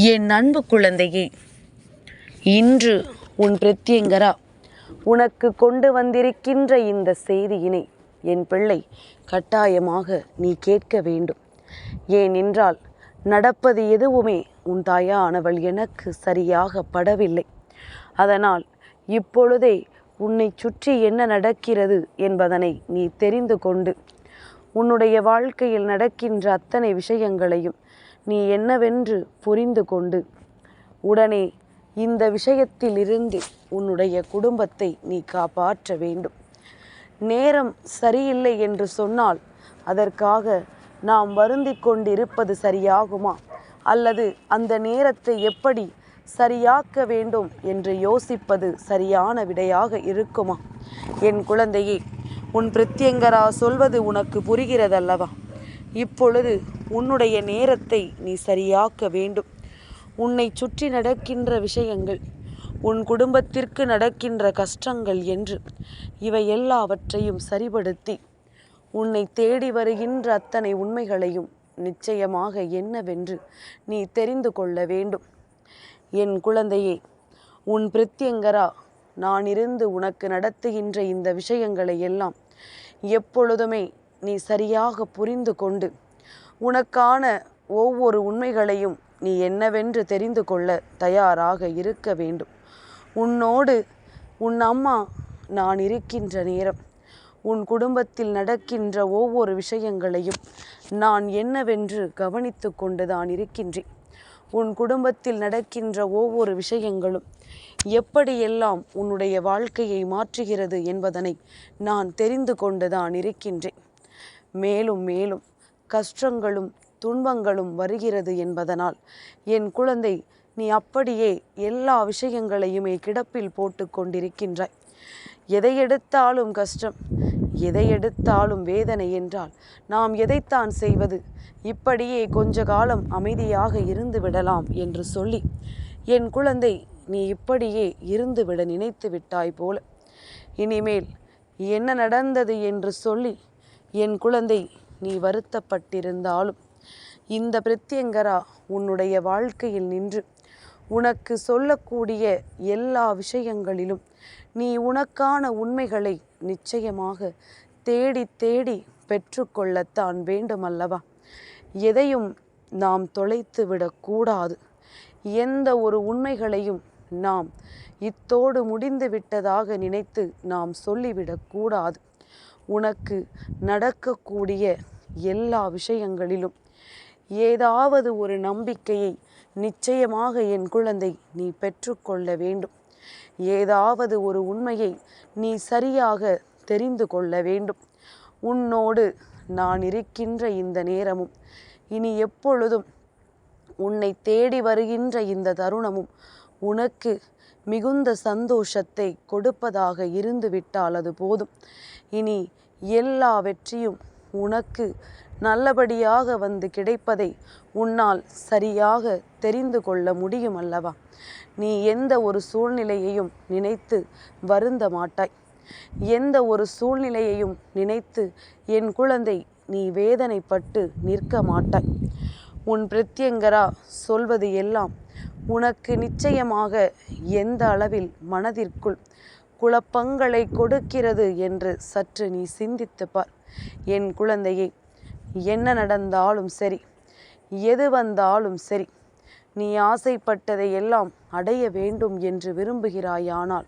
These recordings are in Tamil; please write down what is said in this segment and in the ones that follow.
என் அன்பு குழந்தையே இன்று உன் பிரத்யங்கரா உனக்கு கொண்டு வந்திருக்கின்ற இந்த செய்தியினை என் பிள்ளை கட்டாயமாக நீ கேட்க வேண்டும். ஏனென்றால் நடப்பது எதுவுமே உன் தாயானவள் எனக்கு சரியாக படவில்லை. அதனால் இப்பொழுதே உன்னை சுற்றி என்ன நடக்கிறது என்பதனை நீ தெரிந்து கொண்டு உன்னுடைய வாழ்க்கையில் நடக்கின்ற அத்தனை விஷயங்களையும் நீ என்னவென்று புரிந்து கொண்டு உடனே இந்த விஷயத்திலிருந்து உன்னுடைய குடும்பத்தை நீ காப்பாற்ற வேண்டும். நேரம் சரியில்லை என்று சொன்னால் அதற்காக நாம் வருந்தி கொண்டிருப்பது சரியாகுமா? அல்லது அந்த நேரத்தை எப்படி சரியாக்க வேண்டும் என்று யோசிப்பது சரியான விடையாக இருக்குமா? என் குழந்தையே உன் பிரத்யங்கரா சொல்வது உனக்கு புரிகிறதல்லவா? இப்பொழுது உன்னுடைய நேரத்தை நீ சரியாக்க வேண்டும். உன்னை சுற்றி நடக்கின்ற விஷயங்கள் உன் குடும்பத்திற்கு நடக்கின்ற கஷ்டங்கள் என்று இவை எல்லாவற்றையும் சரிபடுத்தி உன்னை தேடி வருகின்ற அத்தனை உண்மைகளையும் நிச்சயமாக என்னவென்று நீ தெரிந்து கொள்ள வேண்டும். என் குழந்தையே உன் பிரத்யங்கரா நான் இருந்து உனக்கு நடத்துகின்ற இந்த விஷயங்களை எல்லாம் எப்பொழுதுமே நீ சரியாக புரிந்து கொண்டு உனக்கான ஒவ்வொரு உண்மைகளையும் நீ என்னவென்று தெரிந்து கொள்ள தயாராக இருக்க வேண்டும். உன்னோடு உன் அம்மா நான் இருக்கின்ற நேரம் உன் குடும்பத்தில் நடக்கின்ற ஒவ்வொரு விஷயங்களையும் நான் என்னவென்று கவனித்து கொண்டுதான் இருக்கின்றேன். உன் குடும்பத்தில் நடக்கின்ற ஒவ்வொரு விஷயங்களும் எப்படியெல்லாம் உன்னுடைய வாழ்க்கையை மாற்றுகிறது என்பதனை நான் தெரிந்து கொண்டுதான் இருக்கின்றேன். மேலும் மேலும் கஷ்டங்களும் துன்பங்களும் வருகிறது என்பதனால் என் குழந்தை நீ அப்படியே எல்லா விஷயங்களையுமே கிடப்பில் போட்டு கொண்டிருக்கின்றாய். எதை எடுத்தாலும் கஷ்டம் எதை எடுத்தாலும் வேதனை என்றால் நாம் எதைத்தான் செய்வது? இப்படியே கொஞ்ச காலம் அமைதியாக இருந்து விடலாம் என்று சொல்லி என் குழந்தை நீ இப்படியே இருந்துவிட நினைத்து விட்டாய் போல. இனிமேல் என்ன நடந்தது? என்று சொல்லி என் குழந்தை நீ வருத்தப்பட்டிருந்தாலும் இந்த பிரத்யங்கரா உன்னுடைய வாழ்க்கையில் நின்று உனக்கு சொல்லக்கூடிய எல்லா விஷயங்களிலும் நீ உனக்கான உண்மைகளை நிச்சயமாக தேடி தேடி பெற்றுக்கொள்ளத்தான் வேண்டுமல்லவா? எதையும் நாம் தொலைத்து விடக்கூடாது எந்த ஒரு உண்மைகளையும் நாம் இத்தோடு முடிந்து விட்டதாக நினைத்து நாம் சொல்லிவிடக்கூடாது உனக்கு நடக்கக்கூடிய எல்லா விஷயங்களிலும். ஏதாவது ஒரு நம்பிக்கையை நிச்சயமாக என் குழந்தை நீ பெற்றுக்கொள்ள வேண்டும். ஏதாவது ஒரு உண்மையை நீ சரியாக தெரிந்து கொள்ள வேண்டும். உன்னோடு நான் இருக்கின்ற இந்த நேரமும் இனி எப்பொழுதும் உன்னை தேடி வருகின்ற இந்த தருணமும் உனக்கு மிகுந்த சந்தோஷத்தை கொடுப்பதாக இருந்துவிட்டால் அது போதும். இனி எல்லா வெற்றியும் உனக்கு நல்லபடியாக வந்து கிடைப்பதை உன்னால் சரியாக தெரிந்து கொள்ள முடியும் அல்லவா நீ எந்த ஒரு சூழ்நிலையையும் நினைத்து வருந்த மாட்டாய். எந்த ஒரு சூழ்நிலையையும் நினைத்து என் குழந்தை நீ வேதனைப்பட்டு நிற்க மாட்டாய். உன் பிரத்யங்கரா சொல்வது எல்லாம் உனக்கு நிச்சயமாக எந்த அளவில் மனதிற்குள் குழப்பங்களை கொடுக்கிறது என்று சற்று நீ சிந்தித்து பார். என் குழந்தையை என்ன நடந்தாலும் சரி எது வந்தாலும் சரி நீ ஆசைப்பட்டதை எல்லாம் அடைய வேண்டும் என்று விரும்புகிறாயானால்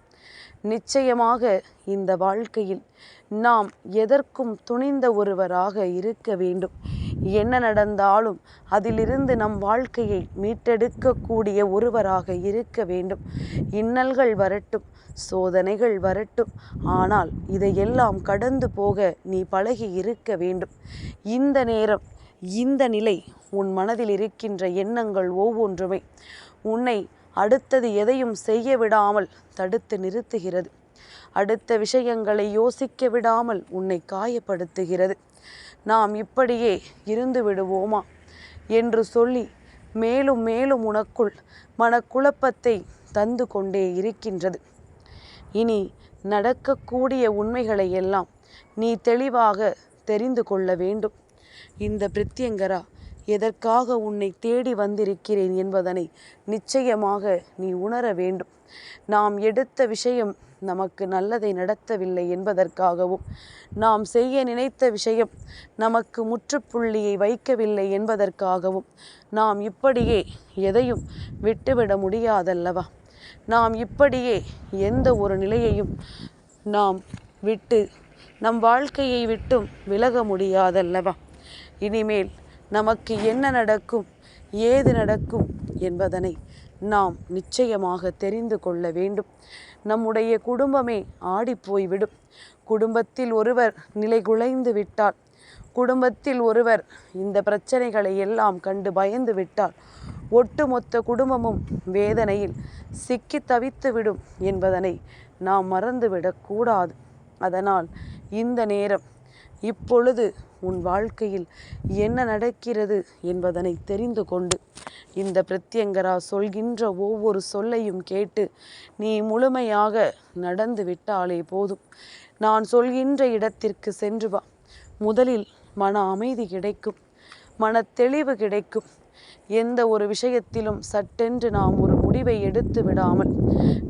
நிச்சயமாக இந்த வாழ்க்கையில் நாம் எதற்கும் துணிந்த ஒருவராக இருக்க வேண்டும். என்ன நடந்தாலும் அதிலிருந்து நம் வாழ்க்கையை மீட்டெடுக்கக்கூடிய ஒருவராக இருக்க வேண்டும். இன்னல்கள் வரட்டும் சோதனைகள் வரட்டும். ஆனால் இதையெல்லாம் கடந்து போக நீ பழகி இருக்க வேண்டும். இந்த நேரம் இந்த நிலை உன் மனதில் இருக்கின்ற எண்ணங்கள் ஒவ்வொன்றுமே உன்னை அடுத்தது எதையும் செய்ய விடாமல் தடுத்து நிறுத்துகிறது. அடுத்த விஷயங்களை யோசிக்க விடாமல் உன்னை காயப்படுத்துகிறது. நாம் இப்படியே இருந்து விடுவோமா? என்று சொல்லி மேலும் மேலும் உனக்குள் மனக்குழப்பத்தை தந்து கொண்டே இருக்கின்றது. இனி நடக்கக்கூடிய உண்மைகளை எல்லாம் நீ தெளிவாக தெரிந்து கொள்ள வேண்டும். இந்த பிரித்யங்கரா எதற்காக உன்னை தேடி வந்திருக்கிறேன் என்பதனை நிச்சயமாக நீ உணர வேண்டும். நாம் எடுத்த விஷயம் நமக்கு நல்லதை நடத்தவில்லை என்பதற்காகவும் நாம் செய்ய நினைத்த விஷயம் நமக்கு முற்றுப்புள்ளியை வைக்கவில்லை என்பதற்காகவும் நாம் இப்படியே எதையும் விட்டுவிட முடியாதல்லவா? நாம் இப்படியே எந்த ஒரு நிலையையும் நாம் விட்டு நம் வாழ்க்கையை விட்டும் விலக முடியாதல்லவா? இனிமேல் நமக்கு என்ன நடக்கும் ஏது நடக்கும் என்பதனை நாம் நிச்சயமாக தெரிந்து கொள்ள வேண்டும். நம்முடைய குடும்பமே ஆடிப்போய்விடும். குடும்பத்தில் ஒருவர் நிலை குலைந்து விட்டால் குடும்பத்தில் ஒருவர் இந்த பிரச்சனைகளை எல்லாம் கண்டு பயந்து விட்டால் ஒட்டுமொத்த குடும்பமும் வேதனையில் சிக்கி தவித்துவிடும் என்பதனை நாம் மறந்துவிடக்கூடாது. அதனால் இந்த நேரம் இப்பொழுது உன் வாழ்க்கையில் என்ன நடக்கிறது என்பதனை தெரிந்து கொண்டு இந்த பிரத்யங்கரா சொல்கின்ற ஒவ்வொரு சொல்லையும் கேட்டு நீ முழுமையாக நடந்து விட்டாலே போதும். நான் சொல்கின்ற இடத்திற்கு சென்று வா. முதலில் மன அமைதி கிடைக்கும். மன தெளிவு கிடைக்கும். எந்த ஒரு விஷயத்திலும் சட்டென்று நாம் ஒரு முடிவை எடுத்து விடாமல்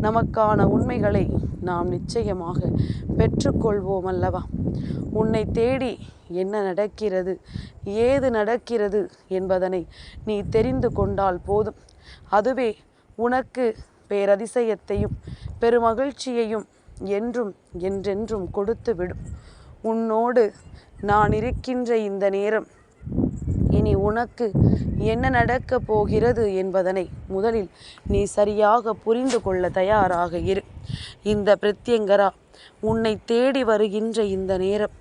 நமக்கான உண்மைகளை நாம் நிச்சயமாக பெற்றுக்கொள்வோம் அல்லவா? உன்னை தேடி என்ன நடக்கிறது ஏது நடக்கிறது என்பதனை நீ தெரிந்து கொண்டால் போதும். அதுவே உனக்கு பேரதிசயத்தையும் பெருமகிழ்ச்சியையும் என்றும் என்றென்றும் கொடுத்துவிடும். உன்னோடு நான் இருக்கின்ற இந்த நேரம் இனி உனக்கு என்ன நடக்கப் போகிறது என்பதனை முதலில் நீ சரியாக புரிந்து கொள்ள தயாராக இரு. இந்த பிரத்யங்கரா உன்னை தேடி வருகின்ற இந்த நேரம்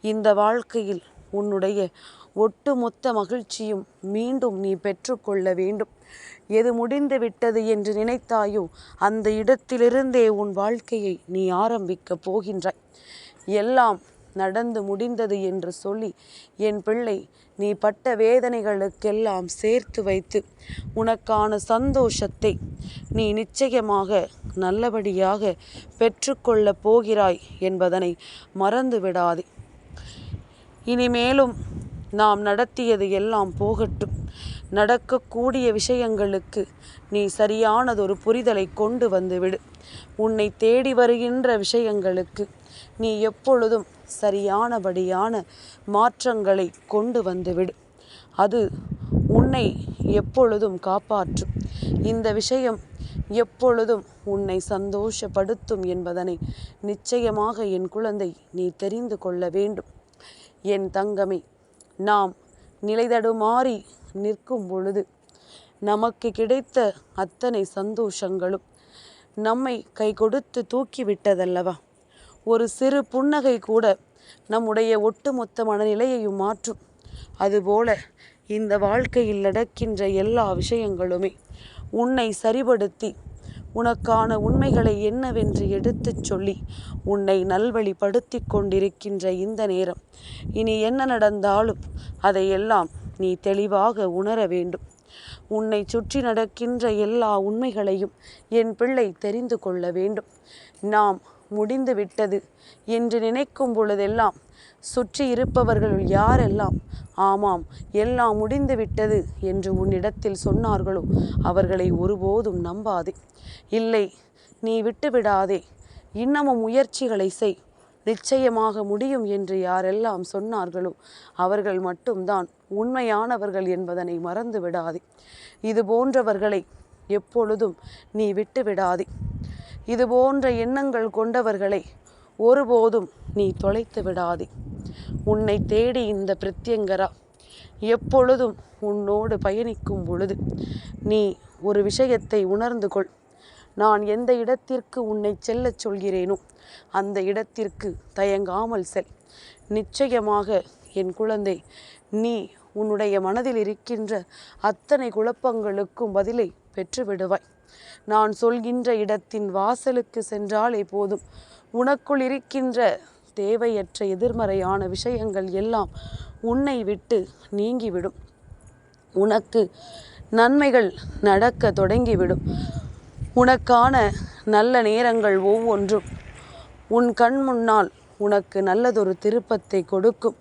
இந்த வாழ்க்கையில் உன்னுடைய ஒட்டுமொத்த மகிழ்ச்சியும் மீண்டும் நீ பெற்றுக்கொள்ள வேண்டும். எது முடிந்து விட்டது என்று நினைத்தாயோ அந்த இடத்திலிருந்தே உன் வாழ்க்கையை நீ ஆரம்பிக்கப் போகின்றாய். எல்லாம் நடந்து முடிந்தது என்று சொல்லி என் பிள்ளை நீ பட்ட வேதனைகளுக்கெல்லாம் சேர்த்து வைத்து உனக்கான சந்தோஷத்தை நீ நிச்சயமாக நல்லபடியாக பெற்றுக்கொள்ளப் போகிறாய் என்பதனை மறந்து விடாதே. இனிமேலும் நாம் நடத்தியது எல்லாம் போகட்டும். நடக்கக்கூடிய விஷயங்களுக்கு நீ சரியானதொரு புரிதலை கொண்டு வந்துவிடு உன்னை தேடி வருகின்ற விஷயங்களுக்கு நீ எப்பொழுதும் சரியானபடியான மாற்றங்களை கொண்டு வந்துவிடு. அது உன்னை எப்பொழுதும் காப்பாற்றும் இந்த விஷயம் எப்பொழுதும் உன்னை சந்தோஷப்படுத்தும் என்பதனை நிச்சயமாக என் குழந்தை நீ தெரிந்து கொள்ள வேண்டும். என் தங்கமே நாம் நிலைதடுமாறி நிற்கும் பொழுது நமக்கு கிடைத்த அத்தனை சந்தோஷங்களும் நம்மை கை கொடுத்து தூக்கிவிட்டதல்லவா? ஒரு சிறு புன்னகை கூட நம்முடைய ஒட்டுமொத்த மனநிலையையும் மாற்றும். அதுபோல இந்த வாழ்க்கையில் நடக்கின்ற எல்லா விஷயங்களுமே உன்னை சரிபடுத்தி உனக்கான உண்மைகளை என்னவென்று எடுத்துச் சொல்லி உன்னை நல்வழிப்படுத்தி கொண்டிருக்கின்ற இந்த நேரம். இனி என்ன நடந்தாலும் அதையெல்லாம் நீ தெளிவாக உணர வேண்டும். உன்னை சுற்றி நடக்கின்ற எல்லா உண்மைகளையும் என் பிள்ளை தெரிந்து கொள்ள வேண்டும். நாம் முடிந்து விட்டது என்று நினைக்கும் பொழுதெல்லாம் சுற்றி இருப்பவர்கள் யாரெல்லாம்? ஆமாம் எல்லாம் முடிந்து விட்டது என்று உன்னிடத்தில் சொன்னார்களோ? அவர்களை ஒருபோதும் நம்பாதே. இல்லை நீ விட்டுவிடாதே. இன்னமும் முயற்சிகளை செய். நிச்சயமாக முடியும் என்று யாரெல்லாம் சொன்னார்களோ அவர்கள் மட்டும்தான். உண்மையானவர்கள் என்பதனை மறந்து விடாதே. இது போன்றவர்களை எப்பொழுதும் நீ விட்டு விடாதே. இது போன்ற எண்ணங்கள் கொண்டவர்களை ஒருபோதும் நீ தொலைத்து விடாதே. உன்னை தேடி இந்த பிரத்யங்கரா எப்பொழுதும் உன்னோடு பயணிக்கும் பொழுது நீ ஒரு விஷயத்தை உணர்ந்து கொள். நான் எந்த இடத்திற்கு உன்னை செல்லச் சொல்கிறேனோ அந்த இடத்திற்கு தயங்காமல் செல். நிச்சயமாக என் குழந்தை நீ உன்னுடைய மனதில் இருக்கின்ற அத்தனை குழப்பங்களுக்கும் பதிலை பெற்றுவிடுவாய். நான் சொல்கின்ற இடத்தின் வாசலுக்கு சென்றாலே போதும். உனக்குள் இருக்கின்ற தேவையற்ற எதிர்மறையான விஷயங்கள் எல்லாம் உன்னை விட்டு நீங்கிவிடும். உனக்கு நன்மைகள் நடக்க தொடங்கிவிடும். உனக்கான நல்ல நேரங்கள் ஒவ்வொன்றும் உன் கண் முன்னால் உனக்கு நல்லதொரு திருப்பத்தை கொடுக்கும்.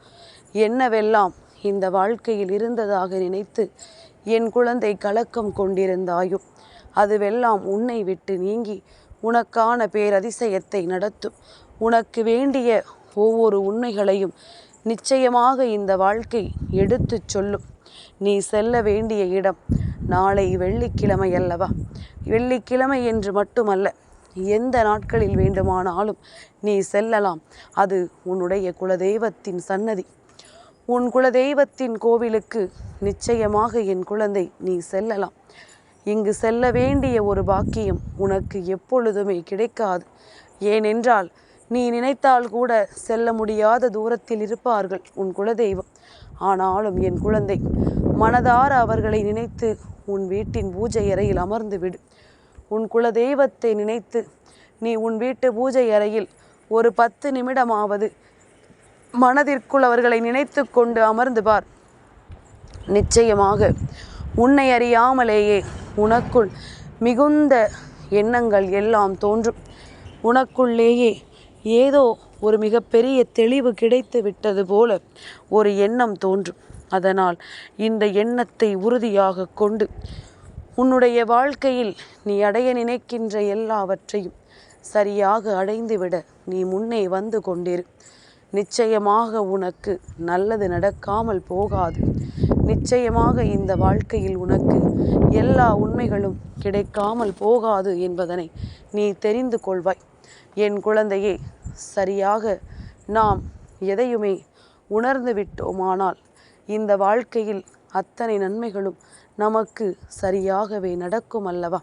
என்னவெல்லாம் இந்த வாழ்க்கையில் இருந்ததாக நினைத்து என் குழந்தை கலக்கம் கொண்டிருந்தாயோ அதுவெல்லாம் உன்னை விட்டு நீங்கி உனக்கான பேரதிசயத்தை நடத்தும். உனக்கு வேண்டிய ஒவ்வொரு உண்மைகளையும் நிச்சயமாக இந்த வாழ்க்கை எடுத்துச் சொல்லும். நீ செல்ல வேண்டிய இடம் நாளை வெள்ளிக்கிழமை அல்லவா? வெள்ளிக்கிழமை என்று மட்டுமல்ல எந்த நாட்களில் வேண்டுமானாலும் நீ செல்லலாம். அது உன்னுடைய குலதெய்வத்தின் சன்னதி. உன் குலதெய்வத்தின் கோவிலுக்கு நிச்சயமாக என் குழந்தை நீ செல்லலாம். இங்கு செல்ல வேண்டிய ஒரு பாக்கியம் உனக்கு எப்பொழுதுமே கிடைக்காது. ஏனென்றால் நீ நினைத்தால் கூட செல்ல முடியாத தூரத்தில் இருப்பார்கள் உன் குலதெய்வம். ஆனாலும் என் குழந்தை மனதார அவர்களை நினைத்து உன் வீட்டின் பூஜை அறையில் அமர்ந்து விடு. உன் குலதெய்வத்தை நினைத்து நீ உன் வீட்டு பூஜை அறையில் ஒரு பத்து நிமிடமாவது மனதிற்குள் அவர்களை நினைத்து கொண்டு அமர்ந்து பார். நிச்சயமாக உன்னை அறியாமலேயே உனக்குள் மிகுந்த எண்ணங்கள் எல்லாம் தோன்றும். உனக்குள்ளேயே ஏதோ ஒரு மிகப்பெரிய தெளிவு கிடைத்து விட்டது போல ஒரு எண்ணம் தோன்றும். அதனால் இந்த எண்ணத்தை உறுதியாக கொண்டு உன்னுடைய வாழ்க்கையில் நீ அடைய நினைக்கின்ற எல்லாவற்றையும் சரியாக அடைந்துவிட நீ முன்னே வந்து கொண்டிரு. நிச்சயமாக உனக்கு நல்லது நடக்காமல் போகாது. நிச்சயமாக இந்த வாழ்க்கையில் உனக்கு எல்லா உண்மைகளும் கிடைக்காமல் போகாது என்பதனை நீ தெரிந்து கொள்வாய். என் குழந்தையே சரியாக நாம் எதையுமே உணர்ந்து விட்டோமானால் இந்த வாழ்க்கையில் அத்தனை நன்மைகளும் நமக்கு சரியாகவே நடக்கும் அல்லவா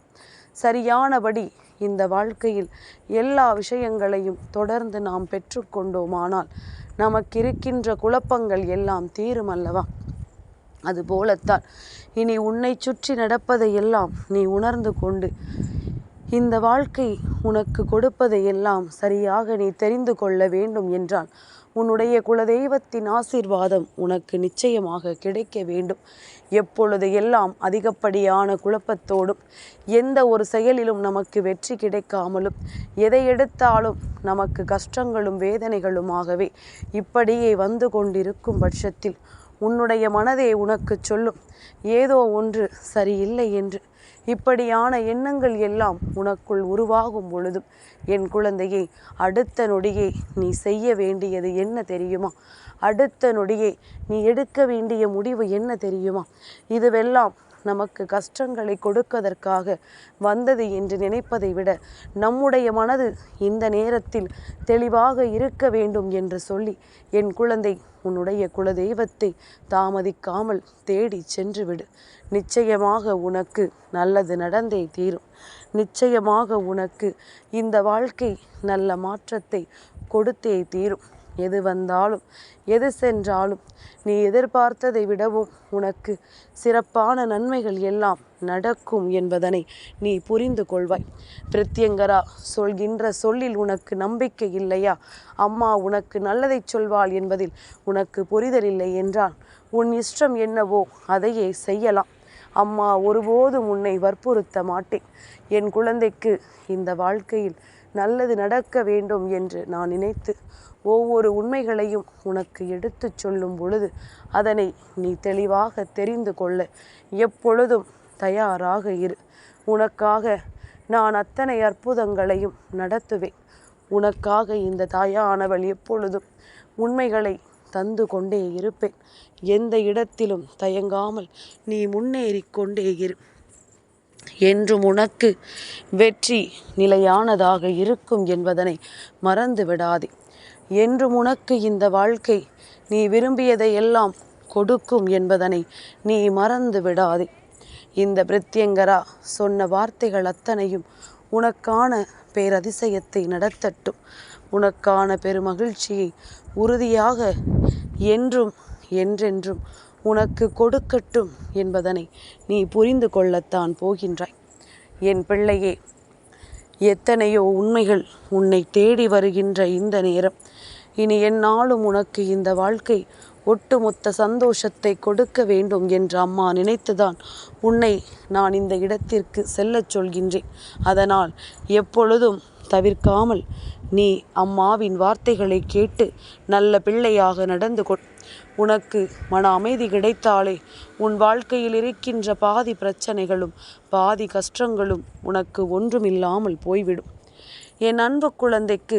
சரியானபடி இந்த வாழ்க்கையில் எல்லா விஷயங்களையும் தொடர்ந்து நாம் பெற்றுக்கொண்டோமானால் நமக்கு இருக்கின்ற குழப்பங்கள் எல்லாம் தீரும் அல்லவா அதுபோலத்தான் இனி உன்னை சுற்றி நடப்பதை எல்லாம் நீ உணர்ந்து கொண்டு இந்த வாழ்க்கை உனக்கு கொடுப்பதை எல்லாம் சரியாக நீ தெரிந்து கொள்ள வேண்டும் என்றால் உன்னுடைய குலதெய்வத்தின் ஆசீர்வாதம் உனக்கு நிச்சயமாக கிடைக்க வேண்டும். எப்பொழுது எல்லாம் அதிகப்படியான குழப்பத்தோடும் எந்த ஒரு செயலிலும் நமக்கு வெற்றி கிடைக்காமலும் எதை எடுத்தாலும் நமக்கு கஷ்டங்களும் வேதனைகளுமாகவே இப்படியே வந்து கொண்டிருக்கும் பட்சத்தில் உன்னுடைய மனதே உனக்கு சொல்லும். ஏதோ ஒன்று சரியில்லை என்று. இப்படியான எண்ணங்கள் எல்லாம் உனக்குள் உருவாகும் பொழுதும் என் குழந்தையை அடுத்த நொடியே நீ செய்ய வேண்டியது என்ன தெரியுமா? அடுத்த நொடியே நீ எடுக்க வேண்டிய முடிவு என்ன தெரியுமா? இதுவெல்லாம் நமக்கு கஷ்டங்களை கொடுப்பதற்காக வந்தது என்று நினைப்பதை விட நம்முடைய மனது இந்த நேரத்தில் தெளிவாக இருக்க வேண்டும் என்று சொல்லி என் குழந்தை உன்னுடைய குலதெய்வத்தை தாமதிக்காமல் தேடி சென்று விடு நிச்சயமாக உனக்கு நல்லது நடந்தே தீரும். நிச்சயமாக உனக்கு இந்த வாழ்க்கை நல்ல மாற்றத்தை கொடுத்தே தீரும். எது வந்தாலும் எது சென்றாலும் நீ எதிர்பார்த்ததை விடவும் உனக்கு சிறப்பான நன்மைகள் எல்லாம் நடக்கும் என்பதனை நீ புரிந்து கொள்வாய். பிரத்யங்கரா சொல்கின்ற சொல்லில் உனக்கு நம்பிக்கை இல்லையா? அம்மா உனக்கு நல்லதை சொல்வாள் என்பதில் உனக்கு புரிதல் இல்லை என்றால் உன் இஷ்டம் என்னவோ அதையே செய்யலாம். அம்மா ஒருபோதும் உன்னை வற்புறுத்த மாட்டேன். என் குழந்தைக்கு இந்த வாழ்க்கையில் நல்லது நடக்க வேண்டும் என்று நான் நினைத்து ஒவ்வொரு உண்மைகளையும் உனக்கு எடுத்துச் சொல்லும் பொழுது அதனை நீ தெளிவாக தெரிந்து கொள்ள எப்பொழுதும் தயாராக இரு. உனக்காக நான் அத்தனை அற்புதங்களையும் நடத்துவேன். உனக்காக இந்த தாயானவள் எப்பொழுதும் உண்மைகளை தந்து கொண்டே இருப்பேன். எந்த இடத்திலும் தயங்காமல் நீ முன்னேறி கொண்டே இரு. என்றும் உனக்கு வெற்றி நிலையானதாக இருக்கும் என்பதனை மறந்து விடாதே என்றும் உனக்கு இந்த வாழ்க்கை நீ விரும்பியதை எல்லாம் கொடுக்கும் என்பதனை நீ மறந்து விடாதே. இந்த பிரத்யங்கரா சொன்ன வார்த்தைகள் அத்தனையும் உனக்கான பேரதிசயத்தை நடத்தட்டும். உனக்கான பெருமகிழ்ச்சியை உறுதியாக என்றும் என்றென்றும் உனக்கு கொடுக்கட்டும் என்பதனை நீ புரிந்து கொள்ளத்தான் போகின்றாய். என் பிள்ளையே எத்தனையோ உண்மைகள் உன்னை தேடி வருகின்ற இந்த நேரம். இனி என்னாலும் உனக்கு இந்த வாழ்க்கை ஒட்டுமொத்த சந்தோஷத்தை கொடுக்க வேண்டும் என்று அம்மா நினைத்துதான் உன்னை நான் இந்த இடத்திற்கு செல்லச் சொல்கின்றேன். அதனால் எப்பொழுதும் தவிர்க்காமல் நீ அம்மாவின் வார்த்தைகளை கேட்டு நல்ல பிள்ளையாக நடந்து கொள். உனக்கு மன அமைதி கிடைத்தாலே உன் வாழ்க்கையில் இருக்கின்ற பாதி பிரச்சனைகளும் பாதி கஷ்டங்களும் உனக்கு ஒன்றுமில்லாமல் போய்விடும். என் அன்பு குழந்தைக்கு